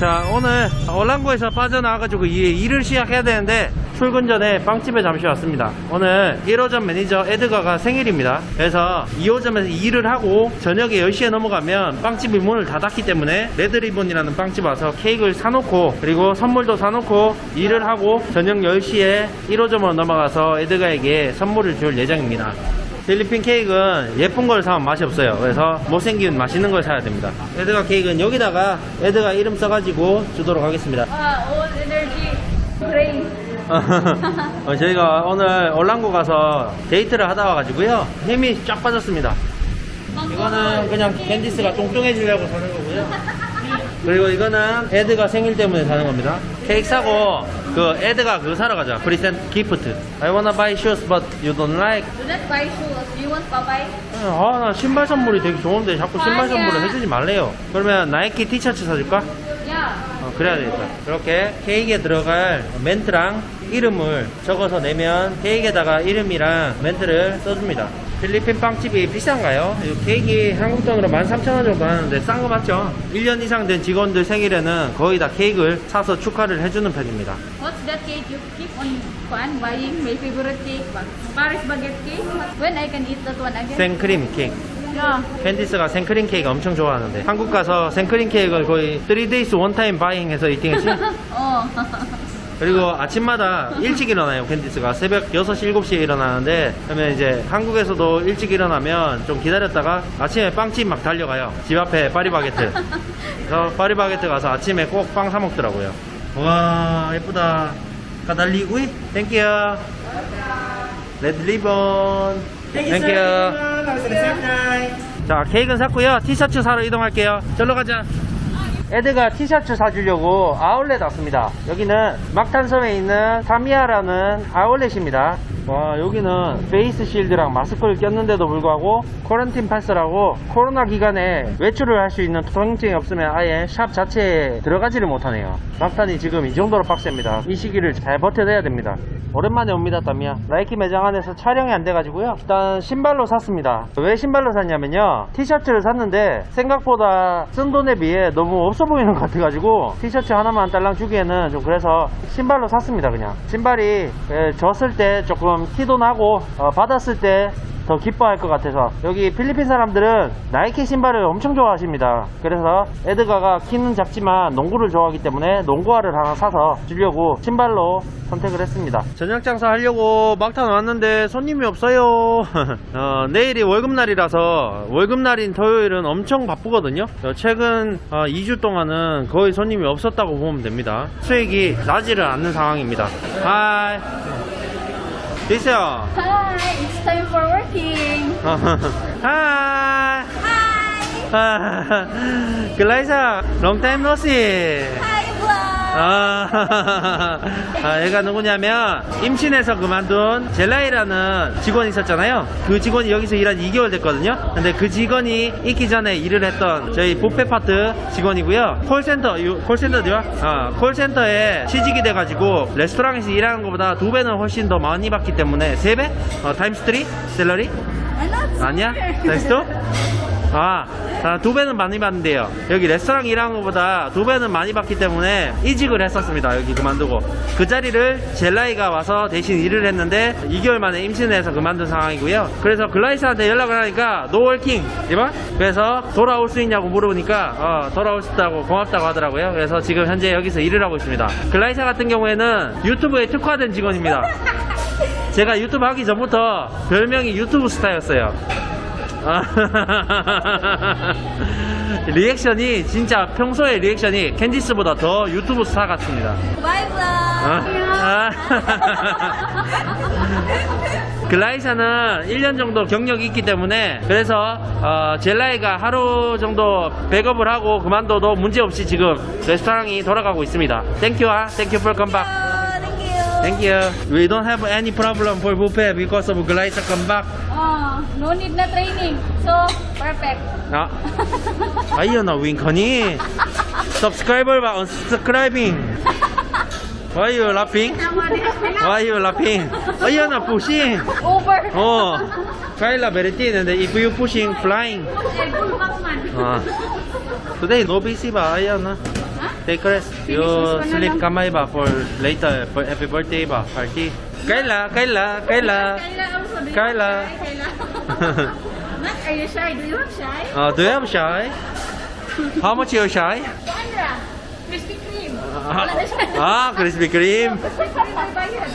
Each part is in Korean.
자 오늘 올랑고에서 빠져나와가지고 이 일을 시작해야 되는데 출근 전에 빵집에 잠시 왔습니다. 오늘 1호점 매니저 에드가가 생일입니다. 그래서 2호점에서 일을 하고 저녁에 10시에 넘어가면 빵집이 문을 닫았기 때문에 레드리본이라는 빵집 와서 케이크를 사놓고 그리고 선물도 사놓고 일을 하고 저녁 10시에 1호점으로 넘어가서 에드가에게 선물을 줄 예정입니다 필리핀 케이크는 예쁜 걸 사면 맛이 없어요. 그래서 못생긴 맛있는 걸 사야 됩니다. 에드가 케이크는 여기다가 에드가 이름 써가지고 주도록 하겠습니다. Ah, all energy brain. 어, 저희가 오늘 올랑고 가서 데이트를 하다 와가지고요. 힘이 쫙 빠졌습니다. 이거는 그냥 캔디스가 뚱뚱해지려고 사는 거고요. 그리고 이거는 에드가 생일 때문에 사는 겁니다. 케이크 사고 그 에드가 그거 사러 가자. 프리센트 기프트. I wanna buy shoes but you don't like. Do not buy shoes. You want Popeye? 아, 나 신발 선물이 되게 좋은데 자꾸 신발. 선물을 해주지 말래요. 그러면 나이키 티셔츠 사줄까? Yeah. 어, 그래야 되겠다. 이렇게 케이크에 들어갈 멘트랑 이름을 적어서 내면 케이크에다가 이름이랑 멘트를 써줍니다. 필리핀 빵집이 비싼가요? 이 케이크 한국 돈으로 13,000원 정도 하는데 싼 거 맞죠? 1년 이상 된 직원들 생일에는 거의 다 케이크를 사서 축하를 해주는 편입니다. What's that cake you keep on fun buying? My favorite cake. Paris baguette cake. When I can eat that one again? 생크림 케이크. Yeah. 캔디스가 생크림 케이크 엄청 좋아하는데 한국 가서 생크림 케이크를 거의 3days 원타임 바잉 해서 이팅했지? oh. 그리고 아침마다 일찍 일어나요 캔디스가. 새벽 6시 7시에 일어나는데 그러면 이제 한국에서도 일찍 일어나면 좀 기다렸다가 아침에 빵집 막 달려가요. 집 앞에 파리바게트. 그래서 파리바게트 가서 아침에 꼭 빵 사 먹더라고요. 와 예쁘다. 가달리구이. 땡큐 레드 리본 땡큐 자 케이크는 샀고요. 티셔츠 사러 이동할게요. 절로 가자 에드가 티셔츠 사주려고 아울렛 왔습니다. 여기는 막탄섬에 있는 타미야라는 아울렛입니다. 와 여기는 페이스 실드랑 마스크를 꼈는데도 불구하고 코런틴 패스라고 코로나 기간에 외출을 할 수 있는 통증이 없으면 아예 샵 자체에 들어가지를 못하네요. 막탄이 지금 이 정도로 빡셉니다. 이 시기를 잘 버텨내야 됩니다. 오랜만에 옵니다, 타미야. 나이키 매장 안에서 촬영이 안 돼가지고요. 일단 신발로 샀습니다. 왜 신발로 샀냐면요. 티셔츠를 샀는데 생각보다 쓴 돈에 비해 너무 없어 보이는 것 같아가지고 티셔츠 하나만 딸랑 주기에는 좀 그래서 신발로 샀습니다, 그냥. 신발이 에, 졌을 때 조금 티도 나고 어, 받았을 때 더 기뻐할 것 같아서 여기 필리핀 사람들은 나이키 신발을 엄청 좋아하십니다. 그래서 에드가가 키는 작지만 농구를 좋아하기 때문에 농구화를 하나 사서 주려고 신발로 선택을 했습니다. 저녁 장사 하려고 막탄 왔는데 손님이 없어요. 어, 내일이 월급날이라서 월급날인 토요일은 엄청 바쁘거든요. 어, 최근 2주 동안은 거의 손님이 없었다고 보면 됩니다. 수익이 나지를 않는 상황입니다. 하이. 디세요. Hi, it's time for working. 하이. Hi. 글라이사, long time no see. Hi, vlog. 아, 아, 얘가 누구냐면 임신해서 그만둔 젤라이라는 직원이 있었잖아요. 그 직원이 여기서 일한 2개월 됐거든요. 근데 그 직원이 있기 전에 일을 했던 저희 부페 파트 직원이고요. 콜센터, 이 콜센터죠? 아, 콜센터에 취직이 돼가지고 레스토랑에서 일하는 것보다 두 배는 훨씬 더 많이 받기 때문에 세 배? 어, 타임스 3? 셀러리? I'm not 아니야? 다이스도? 아, 아, 두 배는 많이 받는데요. 여기 레스토랑 일하는 것보다 두 배는 많이 받기 때문에 이직을 했었습니다. 여기 그만두고. 그 자리를 젤라이가 와서 대신 일을 했는데 2개월 만에 임신해서 그만둔 상황이고요. 그래서 글라이스한테 연락을 하니까 노월킹, 이봐? 그래서 돌아올 수 있냐고 물어보니까 어, 돌아올 수 있다고 고맙다고 하더라고요. 그래서 지금 현재 여기서 일을 하고 있습니다. 글라이사 같은 경우에는 유튜브에 특화된 직원입니다. 제가 유튜브 하기 전부터 별명이 유튜브 스타였어요. 아, 리액션이 진짜 평소에 리액션이 캔디스보다 더 유튜브 스타 같습니다. Vlog. 아, 아. 글라이사는 1년 정도 경력이 있기 때문에 그래서 어, 젤라이가 하루 정도 백업을 하고 그만둬도 문제없이 지금 레스토랑이 돌아가고 있습니다. For come back. Oh, thank you. We don't have any problem for buffet because of Glyza come back. Oh, no need na training. So, perfect. 아, ayun na, ni. Subscriber ba? Unsubscribing. Why you laughing? Why you laughing? Ayun na, pushing. Over. Oh, Kyla, very thin. And if you pushing, flying. Full back man. Ah. Today, no busy ba? Ayan na. Huh? Take rest. You ano sleep kamay ba for later, for happy birthday ba, party. Kayla, Kayla, Kayla. Kayla. Matt, are you shy? Do you have shy? Uh, do you have shy? How much you shy? Sandra, Krispy Kreme. Ah, Krispy Kreme.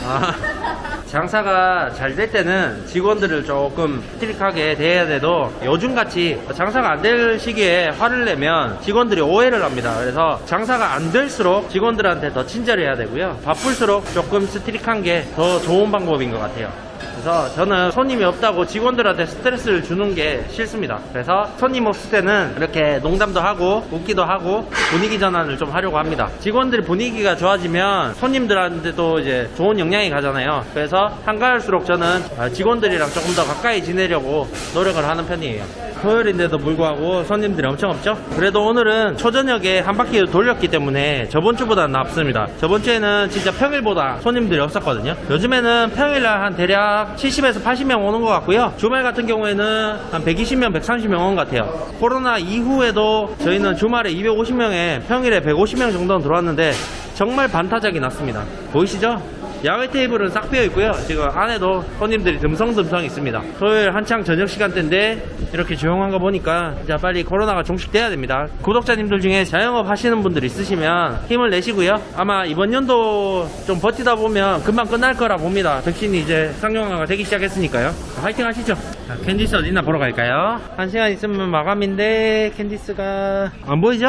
Ah. 장사가 잘 될 때는 직원들을 조금 스트릭하게 대해야 돼도 요즘같이 장사가 안 될 시기에 화를 내면 직원들이 오해를 합니다. 그래서 장사가 안 될수록 직원들한테 더 친절해야 되고요. 바쁠수록 조금 스트릭한 게 더 좋은 방법인 것 같아요. 그래서 저는 손님이 없다고 직원들한테 스트레스를 주는 게 싫습니다. 그래서 손님 없을 때는 이렇게 농담도 하고 웃기도 하고 분위기 전환을 좀 하려고 합니다. 직원들 분위기가 좋아지면 손님들한테도 이제 좋은 영향이 가잖아요. 그래서 한가할수록 저는 아, 직원들이랑 조금 더 가까이 지내려고 노력을 하는 편이에요. 토요일인데도 불구하고 손님들이 엄청 없죠? 그래도 오늘은 초저녁에 한 바퀴 돌렸기 때문에 저번 주보다는 낫습니다. 저번 주에는 진짜 평일보다 손님들이 없었거든요. 요즘에는 평일날 한 대략 70에서 80명 오는 것 같고요. 주말 같은 경우에는 한 120명, 130명 오는 것 같아요. 코로나 이후에도 저희는 주말에 250명에 평일에 150명 정도는 들어왔는데 정말 반타작이 났습니다. 보이시죠? 야외 테이블은 싹 비어 있고요. 지금 안에도 손님들이 듬성듬성 있습니다. 토요일 한창 저녁 시간대인데 이렇게 조용한 거 보니까 이제 빨리 코로나가 종식돼야 됩니다. 구독자님들 중에 자영업 하시는 분들 있으시면 힘을 내시고요. 아마 이번 연도 좀 버티다 보면 금방 끝날 거라 봅니다. 백신이 이제 상용화가 되기 시작했으니까요. 화이팅 하시죠. 자, 캔디스 어디나 보러 갈까요? 한 시간 있으면 마감인데 캔디스가 안 보이죠?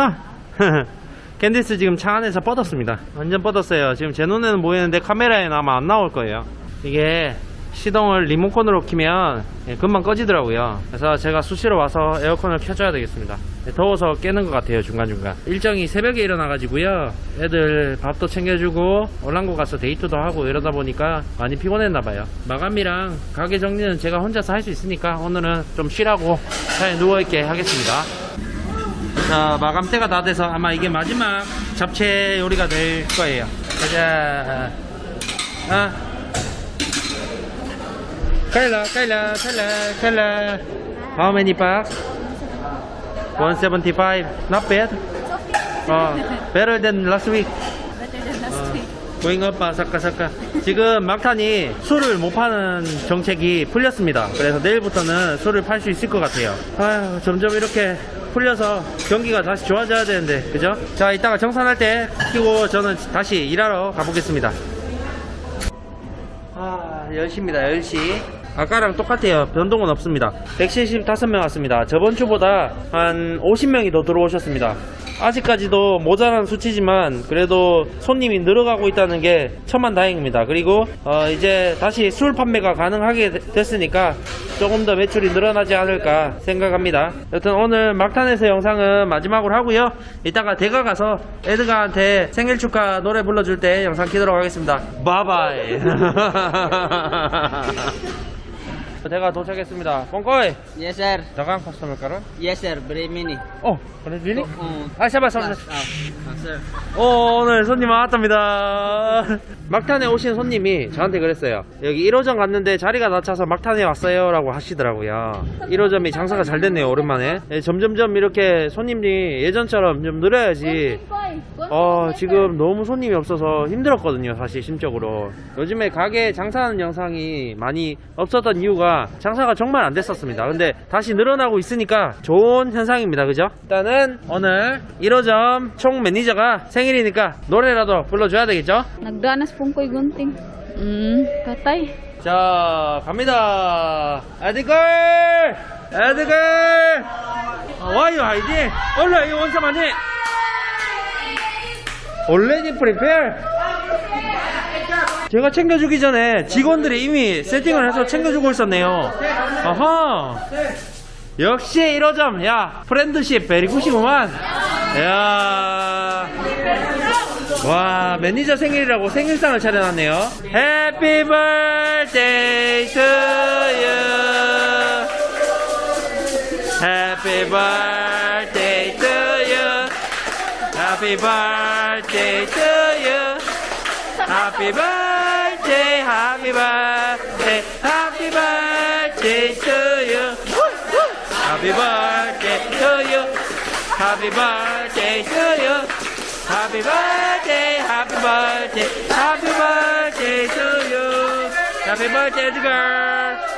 캔디스 지금 차 안에서 뻗었습니다. 완전 뻗었어요. 지금 제 눈에는 보이는데 카메라에는 아마 안 나올 거예요. 이게 시동을 리모컨으로 키면 예, 금방 꺼지더라고요. 그래서 제가 수시로 와서 에어컨을 켜줘야 되겠습니다. 예, 더워서 깨는 것 같아요 중간중간. 일정이 새벽에 일어나가지고요. 애들 밥도 챙겨주고 올랑고 가서 데이트도 하고 이러다 보니까 많이 피곤했나봐요. 마감이랑 가게 정리는 제가 혼자서 할 수 있으니까 오늘은 좀 쉬라고 차에 누워있게 하겠습니다. 자, 마감때가 다 돼서 아마 이게 마지막 잡채 요리가 될 거예요. 가자. 아. 카일라, 카일라, 카일라, 카일라. How many packs? 175. Not bad. 어, better than last week. Better than last week. 고잉 업바 사카 사카 지금 막탄이 술을 못 파는 정책이 풀렸습니다 그래서 내일부터는 술을 팔 수 있을 것 같아요 아휴 점점 이렇게 풀려서 경기가 다시 좋아져야 되는데 그죠? 자 이따가 정산할 때 키고 저는 다시 일하러 가보겠습니다. 아 10시입니다 10시. 아까랑 똑같아요. 변동은 없습니다. 175명 왔습니다. 저번 주보다 한 50명이 더 들어오셨습니다 아직까지도 모자란 수치지만 그래도 손님이 늘어가고 있다는 게 천만 다행입니다. 그리고 어, 이제 다시 술 판매가 가능하게 되- 됐으니까 조금 더 매출이 늘어나지 않을까 생각합니다. 여튼 오늘 막탄에서 영상은 마지막으로 하고요. 이따가 대가 가서 에드가한테 생일 축하 노래 불러줄 때 영상 키도록 하겠습니다. 바바이 대가 도착했습니다 뽕꼬이 Yes sir. dagang customer karon Yes sir. Very many. 어 그래 really? Oh. 아 sabah Ah, ah, sir. 어, 오늘 손님 많았답니다. 막탄에 오신 손님이 저한테 그랬어요. 여기 1호점 갔는데 자리가 낮아서 막탄에 왔어요. 라고 하시더라고요. 1호점이 장사가 잘 됐네요, 오랜만에. 예, 점점점 이렇게 손님이 예전처럼 좀 늘어야지. 어, 지금 너무 손님이 없어서 힘들었거든요, 사실, 심적으로. 요즘에 가게 장사하는 영상이 많이 없었던 이유가 장사가 정말 안 됐었습니다. 근데 다시 늘어나고 있으니까 좋은 현상입니다, 그죠? 일단은 오늘 1호점 총 매니저가 생일이니까 노래라도 불러줘야 되겠죠? Nagdanas pong ko'y gunting. Mm, patay. 자, 갑니다. 에드걸! 에드걸! 와요, 아이디! 올라, 이 원사만이! Already prepare? 제가 챙겨주기 전에 직원들이 이미 세팅을 해서 챙겨주고 있었네요. 아하! 역시 1호점, 야, 프렌드십 베리굿이구만. 야 와, 매니저 생일이라고 생일상을 차려놨네요. Happy birthday to you. Happy birthday. Happy birthday to you. Happy birthday, happy birthday, happy birthday to you. Happy birthday to you. Happy birthday to you. Happy birthday, happy birthday, happy birthday to you. Happy birthday, Edgar.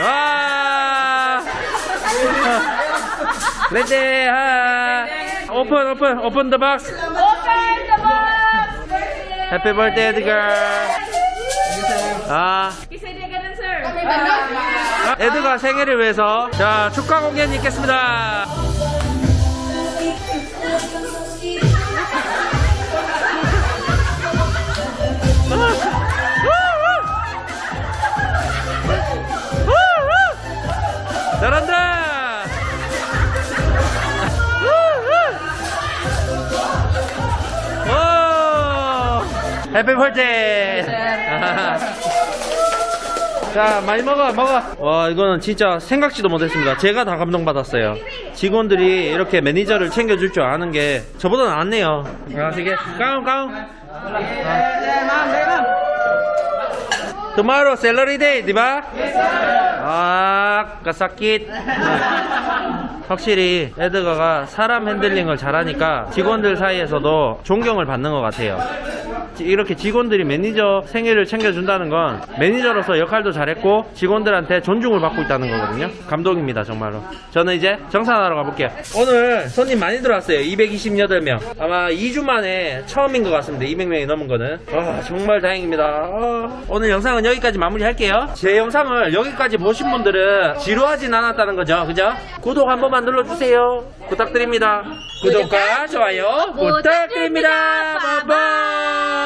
와. Ah. Let's say. Open, open, open the box. Open the box! Happy birthday, Edgar. 아, Kisay dia ganun, sir. 에드가 생일을 위해서 자 축하 공연 있겠습니다. 해피 버스데이. 자, 많이 먹어, 먹어. 와, 이거는 진짜 생각지도 못했습니다. 제가 다 감동받았어요. 직원들이 이렇게 매니저를 챙겨줄 줄 아는 게 저보다 낫네요. 아, sige. 가운, 가운. Tomorrow, salary? 아, kasakit. 확실히 에드가가 사람 핸들링을 잘하니까 직원들 사이에서도 존경을 받는 것 같아요. 지- 이렇게 직원들이 매니저 생일을 챙겨준다는 건 매니저로서 역할도 잘했고 직원들한테 존중을 받고 있다는 거거든요. 감동입니다, 정말로. 저는 이제 정산하러 가볼게요. 오늘 손님 많이 들어왔어요. 228명. 아마 2주 만에 처음인 것 같습니다. 200명이 넘은 거는. 와, 정말 다행입니다. 아, 오늘 영상은 여기까지 마무리할게요. 제 영상을 여기까지 보신 분들은 지루하진 않았다는 거죠. 그죠? 구독 한 번만 눌러주세요. 부탁드립니다. 구독과 좋아요 부탁드립니다. 바이바이.